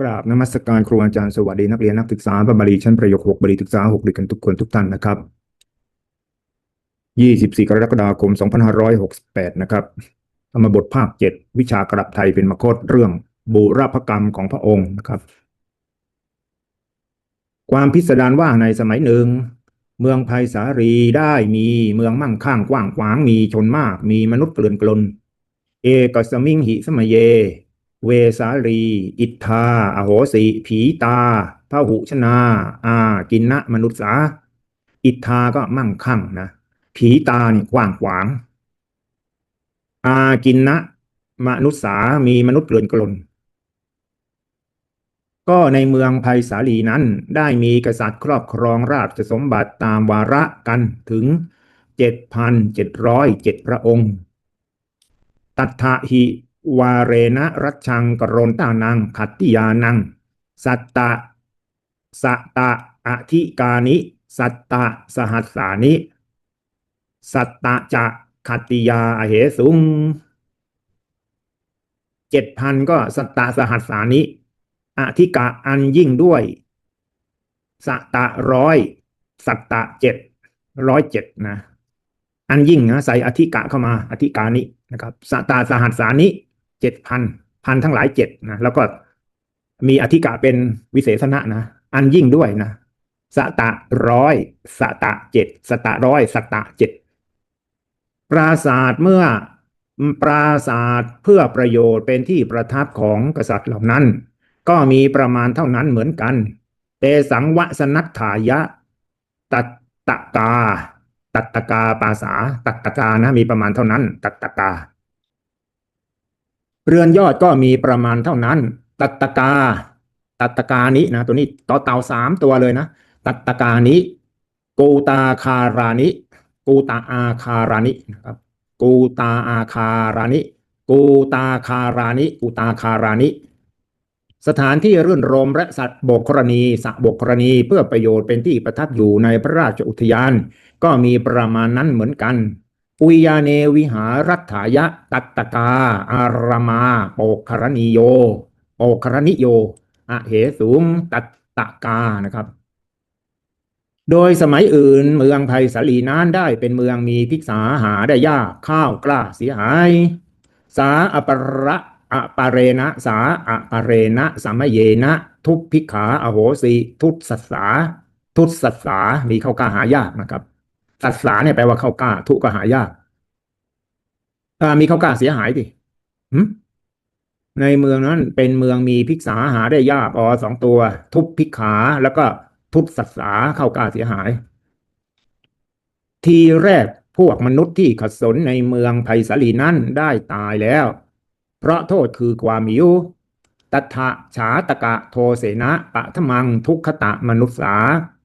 กราบนมัสการครูอาจารย์สวัสดีนักเรียนนักศึกษาบาลีชั้นประโยคหกบาลีศึกษาหกด้วยกันทุกคนทุกท่านนะครับ24กรกฎาคม2568นะครับธรรมบทภาค7วิชากรับไทยเป็นมคตเรื่องบุรพกรรมของพระองค์นะครับ ความพิสดารว่าในสมัยหนึ่ง เมืองไผ่สาลีได้มีเมืองมั่งคั่งกว้างขวางมีชนมาก มีมนุษย์เกลื่อนกลน เอกสมิงหิสมยเย เวสาลี อิทธา อโหสิ ผีตาพระหุชนา อากินนะมนุษย์สา อิทธาก็มั่งคั่งนะ ผีตานี่กว้างขวาง อากินนะมนุษย์สา มีมนุษย์เกลื่อนกลน ก็ในเมืองไผ่สาลีนั้นได้มีกษัตริย์ครอบครองราชสมบัติตามวาระกันถึงเจ็ดพันเจ็ดร้อยเจ็ดพระองค์ ตัทธะหิ วาเรนะรัชังกรณตานังขัตติยานัง สัตตะสัตตะอธิกานิ สัตตะสหัสสานิ สัตตะจะขัตติยาอเหสุงเจ็ดพันก็สัตตะสหัสสานิอธิกะอันยิ่งด้วย สัตตะร้อยสัตตะเจ็ดร้อยเจ็ดนะ อันยิ่งนะใส่อธิกะเข้ามา อธิกานินะครับ สัตาสหัสสานิ เจ็ดพันพันทั้งหลายเจ็ดนะแล้วก็มีอธิกะเป็นวิเศษณะนะอันยิ่งด้วยนะสตะร้อยสตะเจ็ดสตะร้อยสตะเจ็ดปราศาสตร์เมื่อปราศาสตร์เพื่อประโยชน์เป็นที่ประทับของกษัตริย์เหล่านั้น ก็มีประมาณเท่านั้นเหมือนกันเตสังวสนัตถายะตัตตกา ตัตตกาปาษาตัตตกานะมีประมาณเท่านั้น ตัตตกา เรือนยอดก็มีประมาณเท่านั้น ตัตตกา ตัตตกานี้นะ ตัวนี้ต่อเต่าสามตัวเลยนะ ตัตตกานิกูตาคารานิกูตาอาคารานินะครับกูตาอาคารานิกูตาคารานิกูตาคารานิ สถานที่รื่นรมและสัตว์บกกรณีสัตว์บกกรณีเพื่อประโยชน์เป็นที่ประทับอยู่ในพระราชอุทยาน ก็มีประมาณนั้นเหมือนกัน ปุยาเนวิหารัฐายะตัตตกา อารมา โปครณิโย โปครณิโยอะเหสูงตัตตกานะครับ โดยสมัยอื่นเมืองไผ่สาลีนั้นได้เป็นเมืองมีพิกษาหาได้ยากข้าวกล้าเสียหาย สาอประอปาเรนะสาอะปาเรนะสามเยนะ ทุพพิขาอโหสิ ทุตสสา ทุตสสา มีเข้ากล้าหายากนะครับ สัสสาเนี่ยแปลว่าเข้ากล้า ทุก็หายากอ่ามีเข้ากล้าเสียหายดิในเมืองนั้นเป็นเมืองมีพิกษาหาได้ยากอ๋อสองตัว ทุพพิกขาแล้วก็ทุตสัสสาเข้ากล้าเสียหาย ทีแรกพวกมนุษย์ที่ขัดสนในเมืองไผ่สาลีนั้นได้ตายแล้ว เพราะโทษคือความหิวตัทะฉาตกะโทเสนะปะทมังทุกขตะมนุษสา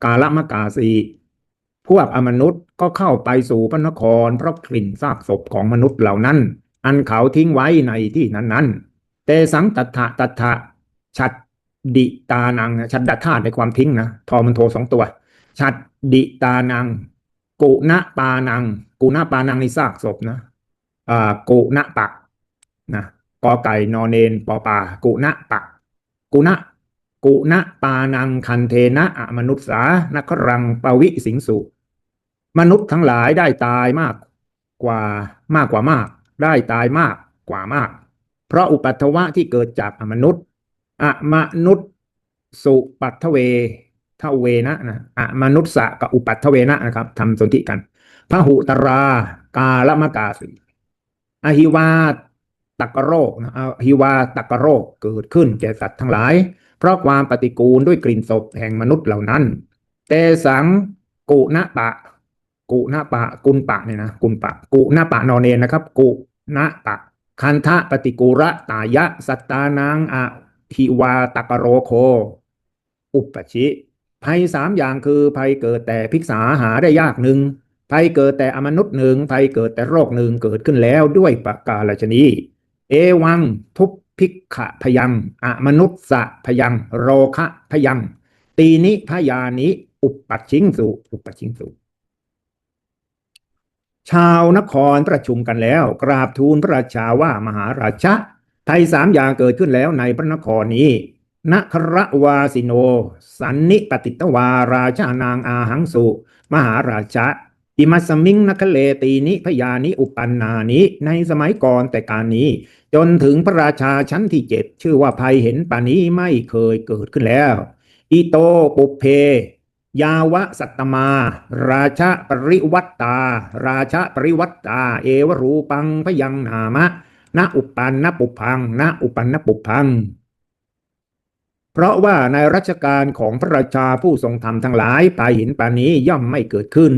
กาลมกาสี พวกอมนุษย์ก็เข้าไปสู่พระนครเพราะกลิ่นซากศพของมนุษย์เหล่านั้น อันเขาทิ้งไว้ในที่นั้นๆแต่สังตัทะตัทะชัดดิตานังชัดดธาตุในความทิ้งนะทอมันโทสองตัว ชัดดิตานัง กุณปานัง กุณปานังในซากศพนะอ่ากุณปะนะกอไก่นอนเนนปอปากุณปะกุณ กุณปานังคันเทนะอมนุษสานครังปวิสิงสุ มนุษย์ทั้งหลายได้ตายมากกว่ามากกว่ามาก ได้ตายมากกว่ามาก เพราะอุปัตถวะที่เกิดจากอมนุษย์อะมนุษย์สุปัตเวทเวนะนะอมนุษสะกับอุปัตถเวนะนะครับทำสนธิกันพระหุตรากาลมกาสีอหิวาตักโรคนะอหิวาตักโรคเกิดขึ้นแก่สัตว์ทั้งหลาย เพราะความปฏิกูลด้วยกลิ่นศพแห่งมนุษย์เหล่านั้นแต่สังกุณปะ กุณปะ กุณปะเนี่ยนะกุณปะ กุณปะนอนเนนนะครับ กุณปะ คันทะปฏิกูระตายะ สัตตานังอะหิวาตักโรโค อุปชิ ภัยสามอย่างคือภัยเกิดแต่พิกษาหาได้ยากหนึ่งภัยเกิดแต่อมนุษย์หนึ่งภัยเกิดแต่โรคหนึ่งเกิดขึ้นแล้วด้วยประกาศชนีเอวังทุพ พิกขะพยังอมนุษสะพยังโรคะพยัง ตีนิพยานิอุปปัชชิงสุอุปปัชชิงสุชาวนครประชุมกันแล้ว กราบทูลพระราชาว่ามหาราชะภัยสามอย่างเกิดขึ้นแล้วในพระนครนี้นครวาสิโน สันนิปติตวาราชานางอาหังสุ มหาราชะอิมัสมิงนคเลตีนิพยานิอุปันนานิในสมัยก่อนแต่การนี้ จนถึงพระราชาชั้นที่เจ็ดชื่อว่าภัยเห็นป่านี้ไม่เคยเกิดขึ้นแล้ว อิโตปุเพ ยาวะสัตตมา ราชาปริวัตตา ราชาปริวัตตา เอวรูปังพยังนามะนะอุปันนปุพังนะอุปันนปุพัง เพราะว่าในรัชกาลของพระราชาผู้ทรงธรรมทั้งหลายปายหินปานี้ย่อมไม่เกิดขึ้น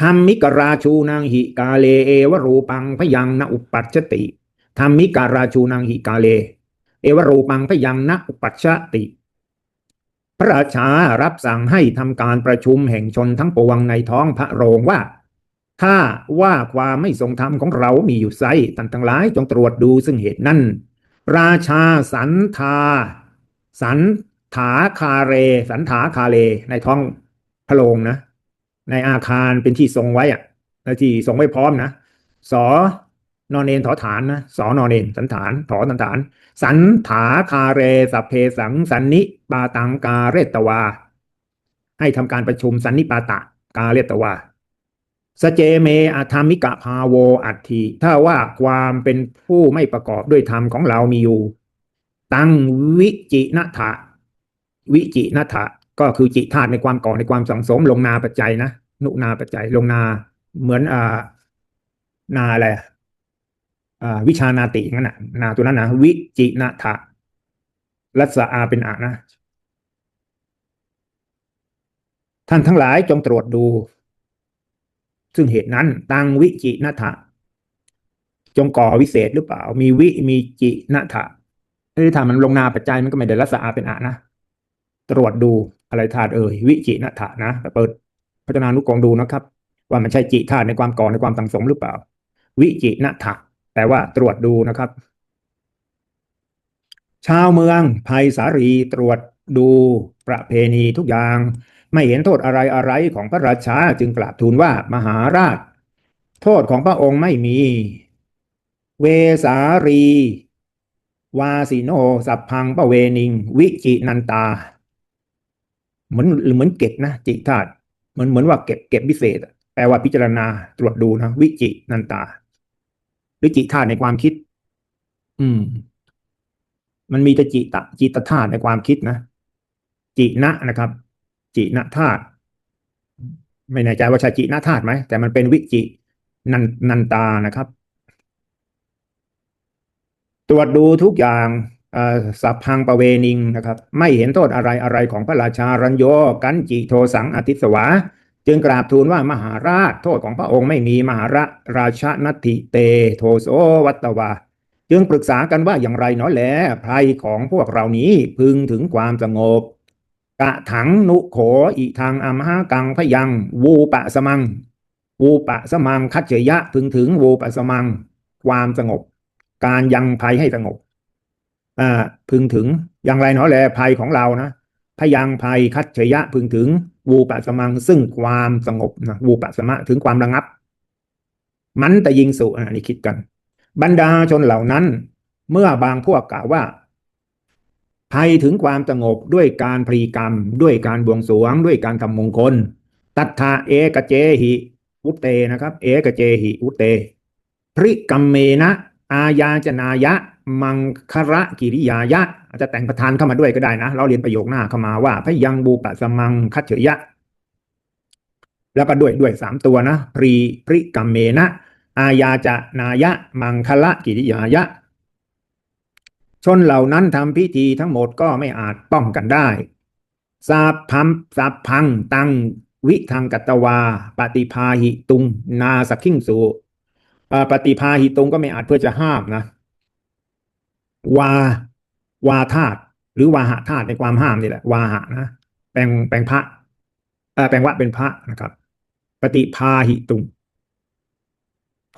ธรรมิกราชูนางหิกาเลเอวรูปังพยังนอุปปัชติธรรมิการาชูนางหิกาเล เอวรูปังพยังนอุปปัชติ พระราชารับสั่งให้ทำการประชุมแห่งชนทั้งปวงในท้องพระโรงว่า ถ้าว่าความไม่ทรงธรรมของเรามีอยู่ไซท่านทั้งหลายจงตรวจดูซึ่งเหตุนั้น ราชาสันทา สันถาคาเร สันถาคาเลในท้องพระโรงนะ ในอาคารเป็นที่ทรงไว้อะและที่ทรงไว้พร้อมนะสอนอนเนนถอฐานนะสอนอนเนนสันฐานถอสันฐาน สันถาคาเรสัพเพสังสันนิปาตังกาเรตวา ให้ทำการประชุมสันนิปาตะกาเรตวาสเจเมอาธรรมิกะพาโวอัตถิถ้าว่าความเป็นผู้ไม่ประกอบด้วยธรรมของเรามีอยู่ ตั้งวิจินะถะวิจินะถะ ก็คือจิตธาตุในความก่อในความสังสม ลงนาปัจจัยนะนุนาปัจจัย ลงนาเหมือนอ่านาอะไรอ่าวิชานาติงั้นนะนาตัวนั้นนะวิจินะถะรัสอาเป็นอานะท่านทั้งหลายจงตรวจดู ซึ่งเหตุนั้นตังวิจินะถะจงก่อวิเศษหรือเปล่า มีวิมีจินะถะเอ้ยถ้ามันลงนาปัจจัยมันก็ไม่ได้รัสอาเป็นอานะตรวจดู อะไรธาตุเอ่ยวิจินะถะนะเปิดพจนานุกรมดูนะครับ ว่ามันใช่จิธาตุในความก่อในความสังสมหรือเปล่า วิจินะถะแปลว่าตรวจดูนะครับ ชาวเมืองภัยสารีตรวจดูประเพณีทุกอย่าง ไม่เห็นโทษอะไรอะไรของพระราชาจึงกราบทูลว่ามหาราช โทษของพระองค์ไม่มี เวสารี วาสิโน สัพพังปะเวนิง วิจินันตา เหมือนหรือเหมือนเก็บนะจิธาตุเหมือนเหมือนว่าเก็บเก็บพิเศษแปลว่าพิจารณาตรวจดูนะวิจินันตาหรือจิธาตุในความคิด อืม มันมีแต่จิตะจิตธาตุในความคิดนะจินะนะครับ จินะธาตุไม่แน่ใจว่าใช่จินะธาตุไหมแต่มันเป็นวิจินันนันตานะครับ ตรวจดูทุกอย่าง สัพพังประเวนิงนะครับ ไม่เห็นโทษอะไรอะไรของพระราชารัญโยกันจิโทสังอติสวาจึงกราบทูลว่ามหาราชโทษของพระองค์ไม่มีมหาราราชนัตถิเตโทโสวัตวา จึงปรึกษากันว่าอย่างไรเนาะแลภัยของพวกเรานี้พึงถึงความสงบ กะถังนุโขอิทางอมหากังพยัง วูปะสมัง วูปะสมังคัจเจยะพึงถึงวูปะสมัง ความสงบ การยังภัยให้สงบ อ่าพึงถึงอย่างไรเนาะแลภัยของเรานะพยังภัยคัจเฉยะพึงถึงวูปะสมังซึ่งความสงบนะวูปะสมะถึงความระงับ มันแต่ยิงสุอันนี้คิดกัน บรรดาชนเหล่านั้น เมื่อบางพวกกล่าวว่าภัยถึงความสงบด้วยการพรีกรรม ด้วยการบวงสรวง ด้วยการทำมงคล ตัทธาเอกเจหิอุเตนะครับ เอกเจหิอุเตพริกรรมเมนะ อาญาจนายะ มังคระกิริยายะ อาจจะแต่งประธานเข้ามาด้วยก็ได้นะ เราเรียนประโยคหน้าเข้ามาว่าพยังบูปะสมังคัจเฉยะ แล้วก็ด้วยด้วยสามตัวนะพรีพริกรรมเมนะ อาญาจะนายะ มังคละกิริยายะ ชนเหล่านั้นทำพิธีทั้งหมดก็ไม่อาจป้องกันได้สาพัมสาพังตังวิทังกัตวา ปฏิพาหิตุง นาสักขิงสูปฏิพาหิตุงก็ไม่อาจเพื่อจะห้ามนะ วาวาธาตุหรือวาหะธาตุในความห้ามนี่แหละ วาหะนะแปลงแปลงพระแปลงวะเป็นพระนะครับ ปฏิพาหิตุง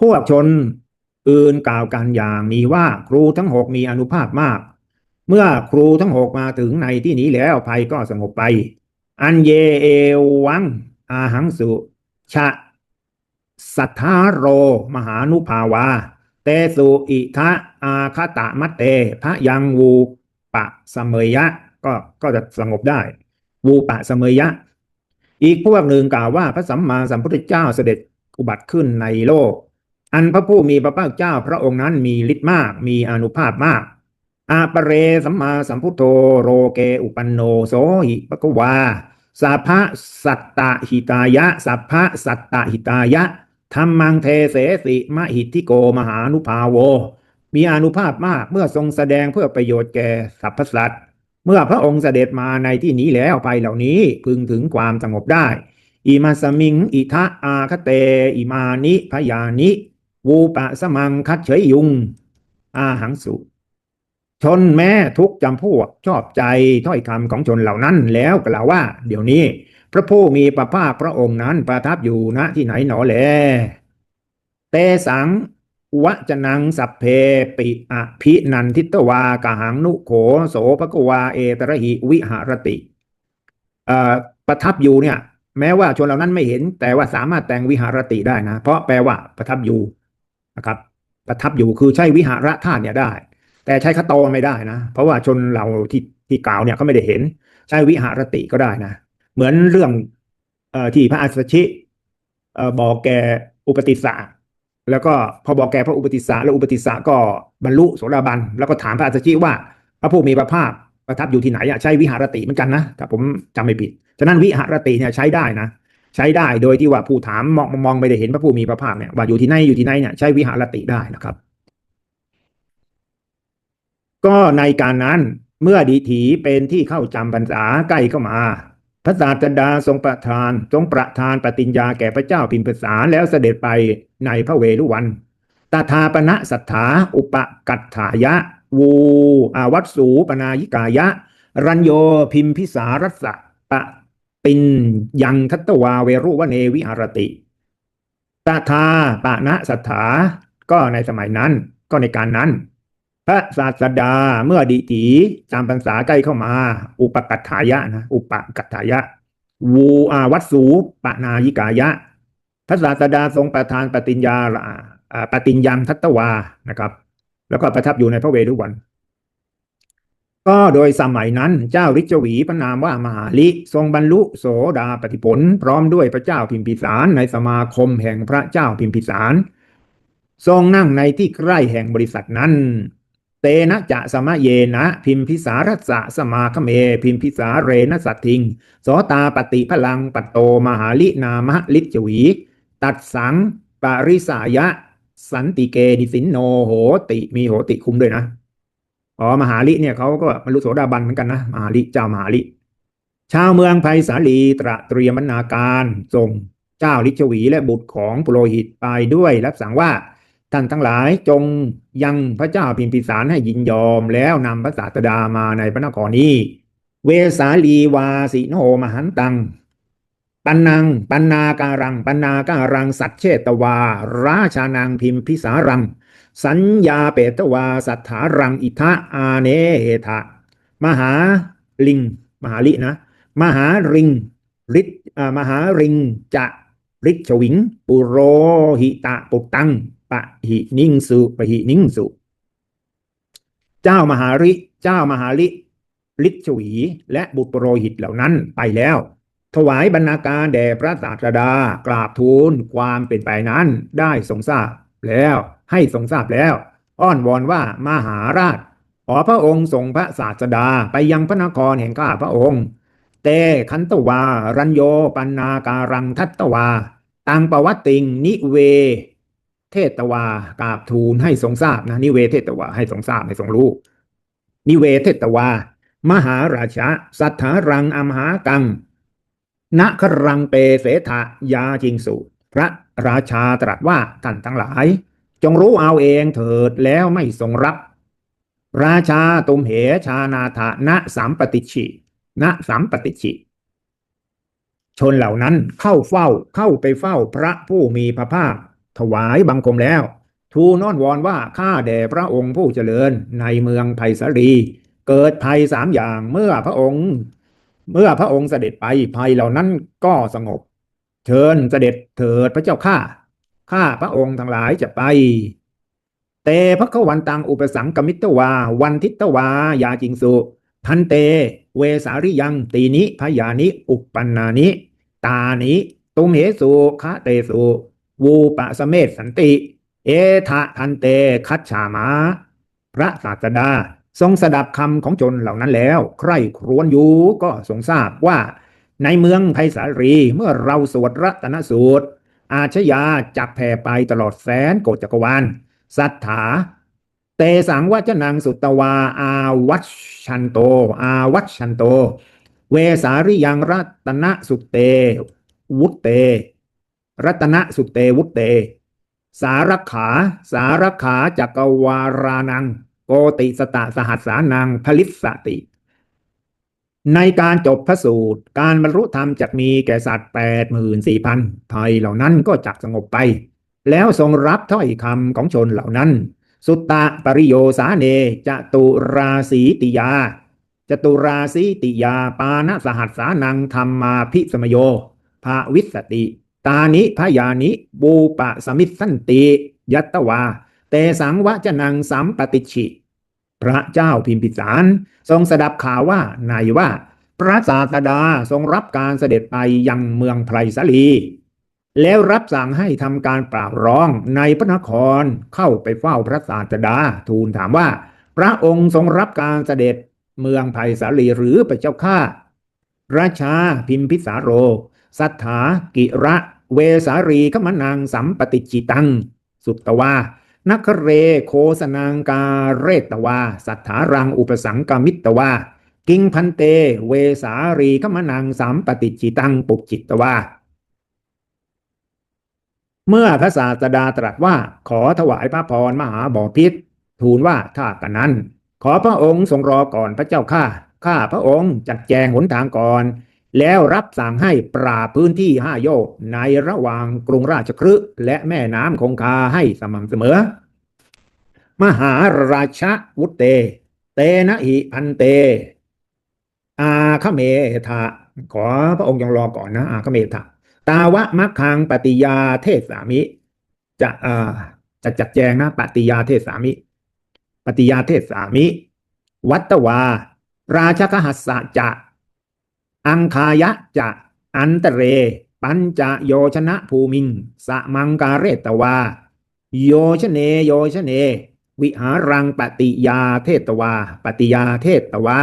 พวกชนอื่นกล่าวกันอย่างนี้ว่าครูทั้งหกมีอนุภาพมาก เมื่อครูทั้งหกมาถึงในที่นี้แล้วภัยก็สงบไป อันเยเอวัง อาหังสุ ชะสัทธาโร มหานุภาวา เตสุอิทะอาคตะมัตเตพระยังวูปะสมยยะก็ก็จะสงบได้ วูปะสมยยะ อีกพวกหนึ่งกล่าวว่าพระสัมมาสัมพุทธเจ้าเสด็จอุบัติขึ้นในโลก อันพระผู้มีพระภาคเจ้าพระองค์นั้นมีฤทธิ์มากมีอนุภาพมาก อาปเรสัมมาสัมพุทโธโรเกอุปันโนโสหิปะกวาสัพพะสัตตหิตายะสัพพะสัตตหิตายะ ธรรมังเทเสสิมหิทธิโกมหานุภาโว มีอนุภาพมากเมื่อทรงแสดงเพื่อประโยชน์แก่สรรพสัตว์เมื่อพระองค์เสด็จมาในที่นี้แล้วภัยเหล่านี้พึงถึงความสงบได้ อิมาสมิง อิทะอาคเต อิมานิพยานิ วูปะสมังคัดเฉยยุง อาหังสุชนแม้ทุกจำพวกชอบใจถ้อยคำของชนเหล่านั้นแล้วกล่าวว่า เดี๋ยวนี้ พระผู้มีพระภาคพระองค์นั้นประทับอยู่ณที่ไหนหนอแล เตสังวจนังสัพเพปิอภินันทิตวากหังนุโขโสภกวาเอตระหิวิหารติประทับอยู่เนี่ย แม้ว่าชนเหล่านั้นไม่เห็น แต่ว่าสามารถแต่งวิหารติได้นะ เพราะแปลว่าประทับอยู่นะครับ ประทับอยู่คือใช้วิหารธาตุเนี่ยได้ แต่ใช้คโตไม่ได้นะ เพราะว่าชนเราที่ที่กล่าวเนี่ยเขาไม่ได้เห็น ใช้วิหารติก็ได้นะ เหมือนเรื่องอที่พระอัสชิบอกแกอุปติสสะแล้วก็พอบอกแกพระอุปติสสะแล้วอุปติสสะก็บรรลุโสดาบัน แล้วก็ถามพระอัสสชิว่า พระผู้มีพระภาคประทับอยู่ที่ไหนอะใช้วิหารติเหมือนกันนะถ้าผมจำไม่ผิด ฉะนั้นวิหารติเนี่ยใช้ได้นะใช้ได้โดยที่ว่าผู้ถามมองมองไม่ได้เห็นพระผู้มีพระภาคเนี่ยว่าอยู่ที่ไหนอยู่ที่ไหนเนี่ยใช้วิหารติได้นะครับ ก็ในการนั้นเมื่อดีถีเป็นที่เข้าจำพรรษาใกล้เข้ามา พระศาสดาทรงประทาน ทรงประทานปฏิญญาแก่พระเจ้าพิมพิสารแล้วเสด็จไปในพระเวรุวัน ตถาปณะสัทธาอุปกัตถายะ วูอาวัตสูปนายิกายะ รัญโยพิมพิสารัสสะปะปินยังทัตตวาเวรุวเนวิหารติตถาปณะสัทธาก็ในสมัยนั้นก็ในการนั้น พระศาสดาเมื่อดีถีจำพรรษาใกล้เข้ามา อุปกัตถายะนะอุปกัตถายะวูอาวัตสูปนายิกายะ พระศาสดาทรงประทานปฏิญญาละอาปฏิญญังทัตตวานะครับ แล้วก็ประทับอยู่ในพระเวรุวัน ก็โดยสมัยนั้นเจ้าฤชวีพระนามว่ามหาลิทรงบรรลุโสดาปฏิผล พร้อมด้วยพระเจ้าพิมพิสารในสมาคมแห่งพระเจ้าพิมพิสาร ทรงนั่งในที่ใกล้แห่งบริษัทนั้น เตนะจะสมะเยนะ พิมพิสารัสะสมาคเม พิมพิสาเรนะสัตทิงโสตาปฏิพลังปัตโตมหาลินามะลิจวี ตัดสังปริสายะ สันติเกนิสินโนโหติมีโหติคุมด้วยนะอ๋อมหาลิเนี่ยเขาก็บรรลุโสดาบันเหมือนกันนะมหาลิเจ้ามหาลิ ชาวเมืองไผ่สาลีตระเตรียมบรรณาการส่งเจ้าลิชวีและบุตรของปุโรหิตไปด้วยรับสั่งว่า ท่านทั้งหลายจงยังพระเจ้าพิมพิสารให้ยินยอมแล้วนำพระศาสดามาในพระนครนี้ เวสาลีวาสิโนมหันตัง ปันนัง ปันนาการัง ปันนาการัง สัตเชตวา ราชานังพิมพิสารัง สัญญาเปตวา สัทธารัง อิทะอาเนเหทะ มหาลิง มหาลินะ มหาริงฤทธิ์มหาริงจะฤทธิ์ฉวิง ปุโรหิตะปุตตัง ปะหินิงสุปะหินิงสุ เจ้ามหาริ เจ้ามหาลิฤทธิ์ฉวีและบุตรปรหิตเหล่านั้นไปแล้ว ถวายบรรณาการแด่พระศาสดากราบทูลความเป็นไปนั้นได้ทรงทราบแล้วให้ทรงทราบแล้ว อ้อนวอนว่ามหาราช ขอพระองค์ส่งพระศาสดาไปยังพระนครแห่งข้าพระองค์ เตคันตวา รัญโยปันนาการังทัตตวา ตังปวัตติง นิเว เทตวากราบทูลให้ทรงทราบนะนิเวเทตวาให้ทรงทราบให้ทรงรู้ นิเวเทตวา มหาราชสัทธารังอมหากังนะครังเปเสถะยาจิงสุพระราชาตรัสว่าท่านทั้งหลาย จงรู้เอาเองเถิดแล้วไม่ทรงรับ ราชาตุมเหชานาถานะสามปฏิชินะสามปฏิชิชนเหล่านั้นเข้าเฝ้าเข้าไปเฝ้าพระผู้มีพระภาค ถวายบังคมแล้ว ทูลน้อนวอนว่าข้าแด่พระองค์ผู้เจริญในเมืองไผ่สาลีเกิดภัยสามอย่างเมื่อพระองค์ เมื่อพระองค์เสด็จไปภัยเหล่านั้นก็สงบ เชิญเสด็จเถิดพระเจ้าข้าข้าพระองค์ทั้งหลายจะไปเตภควันตังอุปสังกมิตวา วันทิตวายาจิงสุพันเต เวสาริยังตีนิพยานิ อุปปันนานิ ตานิ ตุมเหสุคะเตสุ วูปะสเมธสันติ เอทะทันเตคัจฉามา พระศาสดา ทรงสดับคำของชนเหล่านั้นแล้ว ใคร่ครวญอยู่ก็ทรงทราบว่า ในเมืองไผ่สาลีเมื่อเราสวดรัตนสูตร อาชญาจักแผ่ไปตลอดแสนโกจักรวาลสัทธาเตสังวัจนังสุตวา อาวัชชันโต อาวัชชันโต เวสาริยังรัตนสุเต วุตเต รัตนสุเตวุตเต สารขา สารขาจักรวารานัง โกติสตะสหัสสานังผลิสติ ในการจบพระสูตร การบรรลุธรรมจะมีแก่สัตว์แปดหมื่นสี่พันภัยเหล่านั้นก็จักสงบไป แล้วทรงรับถ้อยคำของชนเหล่านั้น สุตตะปริโยสาเนจตุราสีติยาจตุราสีติยาปานสหัสสานังธรรมาพิสมโยภาวิสติ ตานิพยานิบูปะสมิสสันติ ยัตตวา เตสังวะจนังสัมปติชิ พระเจ้าพิมพิสาร ทรงสดับข่าวว่าในว่า พระศาสดาทรงรับการเสด็จไปยังเมืองไพรสลี แล้วรับสั่งให้ทำการปราบร้องในพระนครเข้าไปเฝ้าพระศาสดา ทูลถามว่า พระองค์ทรงรับการเสด็จเมืองไผ่สาลีหรือพระเจ้าข้าราชาพิมพิสารโร สัทธากิระ เวสารีขมนังสัมปติจิตัง สุตตวานัคเรโคสนางกาเรตวา สัทธารังอุปสังกามิตวา กิงพันเต เวสารีขมนังสัมปติจิตังปุกจิตวา เมื่อพระศาสดาตรัสว่าขอถวายพระพรมหาบอพิษ ทูลว่าถ้ากันนั้น ขอพระองค์ทรงรอก่อนพระเจ้าข้าข้าพระองค์จัดแจงหนทางก่อน แล้วรับสั่งให้ปราบพื้นที่ห้าโยกในระหว่างกรุงราชคฤห์และแม่น้ำคงคาให้สม่ำเสมอ มหาราชวุตเต เตนะหิพันเต อาคเมธะขอพระองค์ยังรอก่อนนะ อาคเมธะตาวะมัคคังปฏิยาเทศสามิ จะอ่าจะจัดแจงนะปฏิยาเทศสามิ ปฏิยาเทศสามิ วัตตวา ราชคหัสสะจะ อังคายะจะอันตเร ปัญจโยชนะภูมิง สะมังการเรตวา โยชเนโยชเน วิหารังปฏิยาเทตวา ปฏิยาเทตวา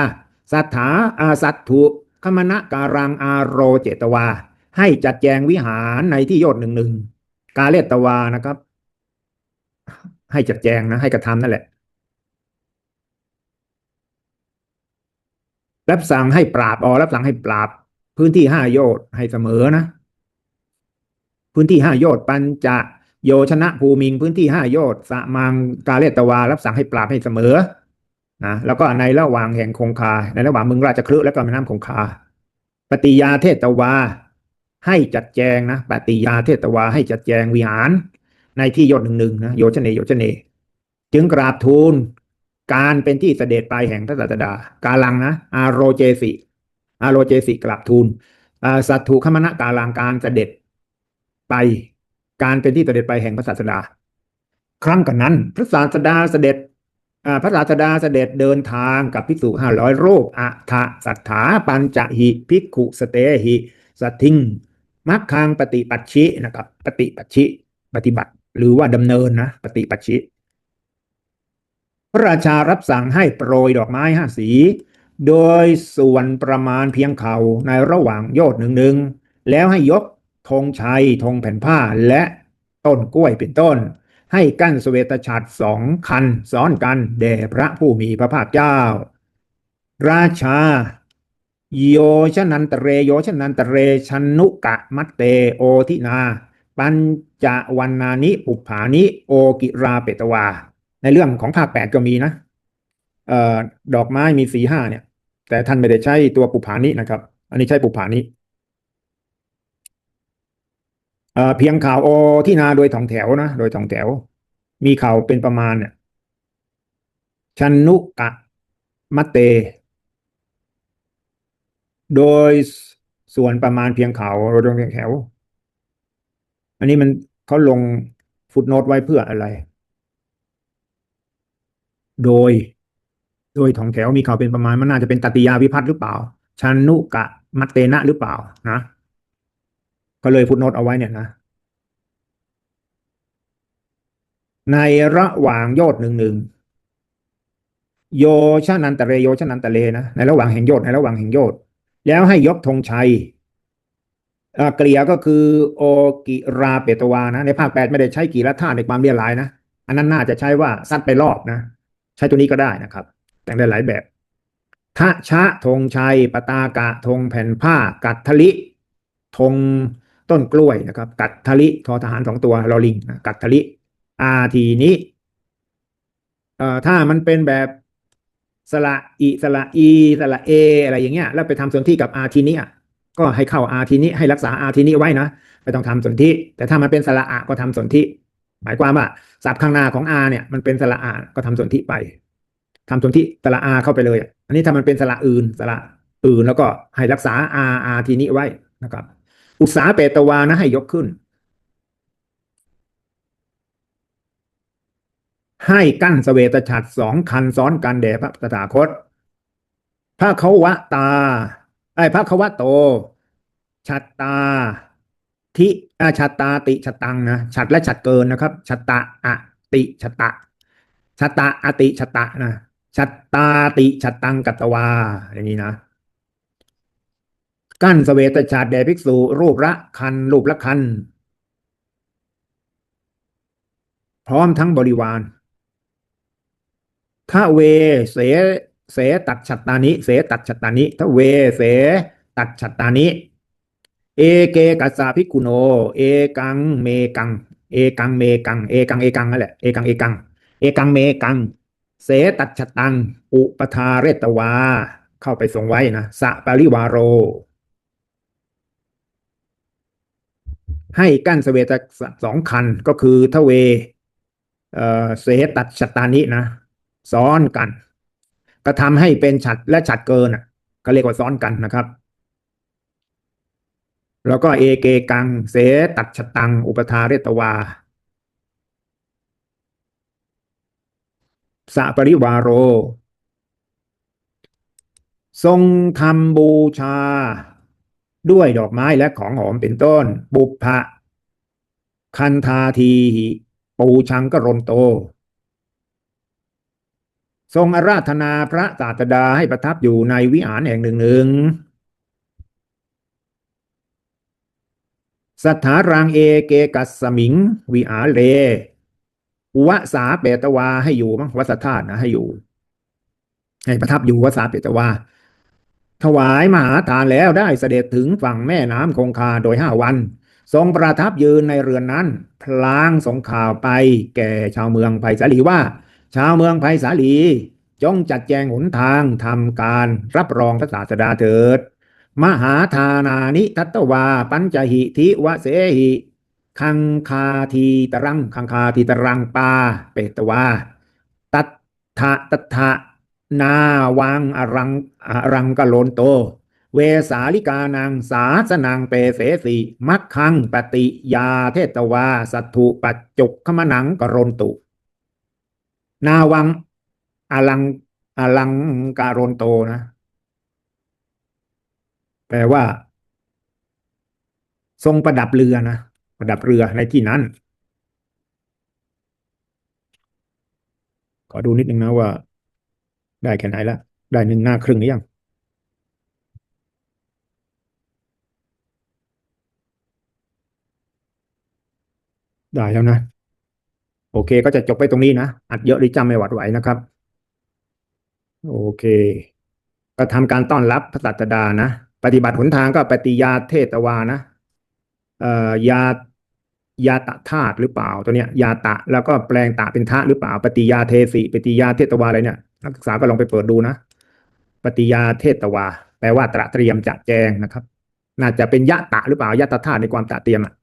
สัทธาอาสัตถุขมณะการังอาโรเจตวา ให้จัดแจงวิหารในที่โยชน์หนึ่งหนึ่งกาเลตวานะครับ ให้จัดแจงนะ ให้กระทำนั่นแหละ รับสั่งให้ปราบอ๋อรับสั่งให้ปราบ พื้นที่ห้าโยชน์ให้เสมอนะ พื้นที่ห้าโยชน์ปัญจะโยชนะภูมิงพื้นที่ห้าโยชน์สะมังกาเลตวา รับสั่งให้ปราบให้เสมอนะแล้วก็ในระหว่างแห่งคงคา ในระหว่างเมืองราชคฤห์และก็แม่น้ำคงคา ปฏิยาเทตวา ให้จัดแจงนะปฏิยาเทตวาให้จัดแจงวิหาร ในที่โยชน์หนึ่งหนึ่งนะโยชเนโยชเน จึงกราบทูล การเป็นที่เสด็จไปแห่งพระศาสดากาลังนะอาโรเจสิอาโรเจสิกราบทูลอ่าสัตถุขมณะกาลังการเสด็จไป การเป็นที่เสด็จไปแห่งพระศาสดา ครั้งกันนั้น พระศาสดาเสด็จอาพระศาสดาเสด็จเดินทางกับภิกษุห้าร้อยโรูปอัฐสัทธาปัญจหิภิกขุสเตหิสทิงมักคังปฏิปัชชินะครับ ปฏิปัชชิ ปฏิบัติ หรือว่าดำเนินนะ ปฏิปัชชิ พระราชารับสั่งให้โปรยดอกไม้ห้าสี โดยส่วนประมาณเพียงเข่าในระหว่างยชน์หนึ่งหนึ่งแล้วให้ยกธงชัยธงแผ่นผ้าและต้นกล้วยเป็นต้น ให้กั้นสเวตฉัตรสองคันซ้อนกันแด่พระผู้มีพระภาคเจ้า ราชา โยชนันตเรโยชนันตเรชนุกะมัตเตโอทินา ปัญจวันนานิปุผานิโอกิราเปตวา ในเรื่องของภาคแปดก็มีนะเอ่อดอกไม้มีสีห้าเนี่ย แต่ท่านไม่ได้ใช้ตัวปุผานินะครับ อันนี้ใช้ปุผานิเอ่อเพียงข่าวโอที่นาโดยทองแถวนะโดยทองแถว มีข่าวเป็นประมาณเนี่ยชันนุกะมัตเต โดยส่วนประมาณเพียงข่าวโดยเพียงแถว อันนี้มันเขาลงฟุตโนตไว้เพื่ออะไร โดย โดยของแถวมีข่าวเป็นประมาณมันน่าจะเป็นตติยาวิพัฒน์หรือเปล่าชันนุกะมัตเตนะหรือเปล่านะ ก็เลยพุทโนตเอาไว้เนี่ยนะ ในระหว่างโยชน์หนึ่งหนึ่งโยชนันตะเรโยชนันตะเลนะในระหว่างแห่งโยชน์ในระหว่างแห่งโยชน์แล้วให้ยกธงชัยเอ่อกริยก็คือโอกิราเปตวานะ ในภาคแปดไม่ได้ใช้กีรธาตุในความเรียลายนะ อันนั้นน่าจะใช้ว่าซัดไปรอบนะ ช้ตัวนี้ก็ได้นะครับ แต่งได้หลายแบบทะชะธงชัย ปตากะธงแผ่นผ้า กัดทะลิธงต้นกล้วยนะครับ กัดทะลิทอทหารสองตัวลอลิงนะกัดทะลิอาทีนี้เอ่อถ้ามันเป็นแบบสระอีสระอีสระเอ อะไรอย่างเงี้ย แล้วไปทำส่วนที่กับอาทีนี้อะก็ให้เข้าอาทีนี้ให้รักษาอาทีนี้ไว้นะไม่ต้องทำส่วนที่ แต่ถ้ามันเป็นสระอะก็ทำส่วนที่ หมายความว่าศัพท์ข้างหน้าของอาเนี่ยมันเป็นสระอาก็ทำส่วนที่ไปทำส่วนที่สระอาเข้าไปเลย อันนี้ถ้ามันเป็นสระอื่นสระอื่นแล้วก็ให้รักษาอาอาทีนี้ไว้นะครับ อุตสาเปตวานะให้ยกขึ้น ให้กั้นสเวตฉัตรสองคันซ้อนกันแด่พระตถาคต พระเขาวะตาไอ้พระเขาวะโต ชัตตา ทิอาชัตตาติชตังนะฉัตรและฉัตรเกินนะครับชัตตาอติชตะชัตตาอติชตะนะชัตตาติชตังกัตวาอย่างนี้นะกั้นสเวตฉัตรแด่ภิกษุ รูปละคัน รูปละคัน พร้อมทั้งบริวารถ้าเวเสเสตัดชัตตานิเสตัดชัตตานิถ้าเวเสตัดชัตตานิ เอเกกัสสาภิกขุโน เอกังเมกัง เอกังเมกัง เอกังเอกังนั่นแหละ เอกังเอกัง เอกังเมกัง เสตัดชตัง อุปทาเรตวา เข้าไปทรงไว้นะ สะปริวาโร ให้กั้นสเวตสองคันก็คือทเว เอ่อ เสตัดชตานินะ ซ้อนกันก็ทำให้เป็นฉัดและฉัดเกินอะก็เรียกว่าซ้อนกันนะครับ แล้วก็เอเกกัง เสตัดชตัง อุปทาเรตวาสะปริวาโร ทรงทำบูชา ด้วยดอกไม้และของหอมเป็นต้น บุพะคันธาทีปูชังกรนโต ทรงอาราธนาพระศาสดาให้ประทับอยู่ในวิหารแห่งหนึ่งหนึ่ง สัทธารังเอเกกัสสมิงวิหารเลวสาเปตวาให้อยู่มั้งวัสธาตุนะให้อยู่ ให้ประทับอยู่วสาเปตวา ถวายมหาทานแล้วได้เสด็จถึงฝั่งแม่น้ำคงคาโดยห้าวัน ทรงประทับยืนในเรือนนั้น พลางสงข่าวไปแก่ชาวเมืองไผ่สาลีว่า ชาวเมืองไผ่สาลี จงจัดแจงหนทางทำการรับรองพระศาสดาเถิด มหาทานานิทัตวา ปัญจหิทิวะเสหิคังคาทีตรังคังคาทีตรังปาเปตวา ตัทธะตัทธะนาวังอรังอรังกะโลนโต เวสาลิกานังสาสนังเปเสสีมักคังปฏิยาเทตวา สัตถุปัจจุกขมนังกรนตุ นาวังอลังอลังการนโตนะ แปลว่า ทรงประดับเรือนะประดับเรือในที่นั้น ขอดูนิดนึงนะว่า ได้แค่ไหนละได้หนึ่งหน้าครึ่งหรือยังได้แล้วนะ โอเคก็จะจบไปตรงนี้นะ อัดเยอะหรือจำไม่หวัดไหวนะครับ โอเค ก็ทำการต้อนรับพระสัตดานะ ปฏิบัติหนทางก็ปฏิญาเทตวานะเอ่อยายาตะธาตุหรือเปล่าตัวเนี้ยยาตะแล้วก็แปลงตะเป็นทะหรือเปล่า ปฏิยาเทสิปฏิยาเทตวาอะไรเนี่ยนักศึกษาก็ลองไปเปิดดูนะปฏิยาเทตวา แปลว่าตระเตรียมจะแจงนะครับ น่าจะเป็นยะตะหรือเปล่ายะตะธาตุในความตระเตรียมอะ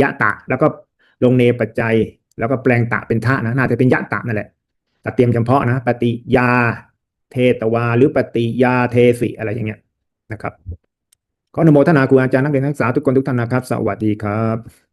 ยะตะแล้วก็ลงเนปัจจัย แล้วก็แปลงตะเป็นทะนะน่าจะเป็นยะตะนั่นแหละตระเตรียมเฉพาะนะ ปฏิยาเทตวา หรือปฏิยาเทสิอะไรอย่างเงี้ย นะครับขออนุโมทนาครูอาจารย์นักเรียนนักศึกษาทุกคนทุกท่านนะครับ สวัสดีครับ